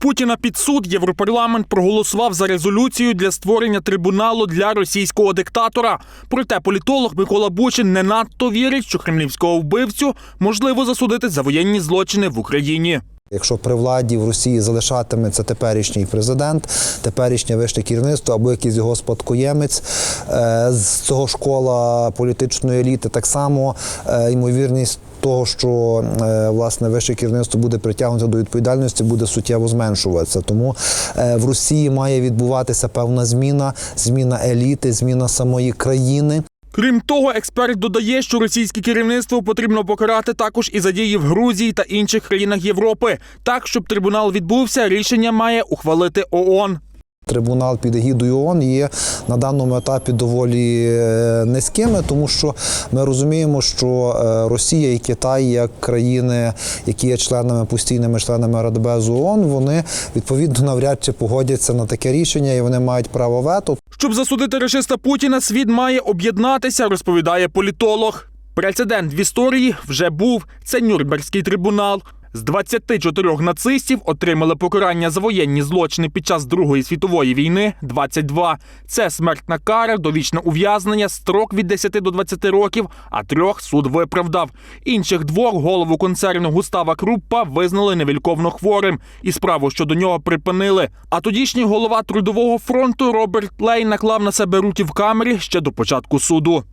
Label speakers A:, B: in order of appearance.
A: Путіна під суд Європарламент проголосував за резолюцію для створення трибуналу для російського диктатора. Проте політолог Микола Бучин не надто вірить, що кремлівського вбивцю можливо засудити за воєнні злочини в Україні.
B: Якщо при владі в Росії залишатиметься теперішній президент, теперішнє вище керівництво або якийсь його спадкоємець е, з цього школа політичної еліти, так само е, ймовірність того, що е, власне вище керівництво буде притягнуто до відповідальності, буде суттєво зменшуватися. Тому в Росії має відбуватися певна зміна, зміна еліти, зміна самої країни.
A: Крім того, експерт додає, що російське керівництво потрібно покарати також і за дії в Грузії та інших країнах Європи. Так, щоб трибунал відбувся, рішення має ухвалити ООН.
B: Трибунал під егідою ООН є на даному етапі доволі е, низькими, тому що ми розуміємо, що е, Росія і Китай, як країни, які є членами постійними членами Радбезу ООН, вони відповідно навряд чи погодяться на таке рішення, і вони мають право вето.
A: Щоб засудити рашиста Путіна, світ має об'єднатися, розповідає політолог. Прецедент в історії вже був. Це Нюрнберзький трибунал. З 24 нацистів отримали покарання за воєнні злочини під час Другої світової війни 22. Це смертна кара, довічне ув'язнення, строк від 10 до 20 років, а трьох суд виправдав. Інших двох голову концерну Густава Круппа визнали невільковно хворим, і справу щодо нього припинили. А тодішній голова трудового фронту Роберт Лей наклав на себе руки в камері ще до початку суду.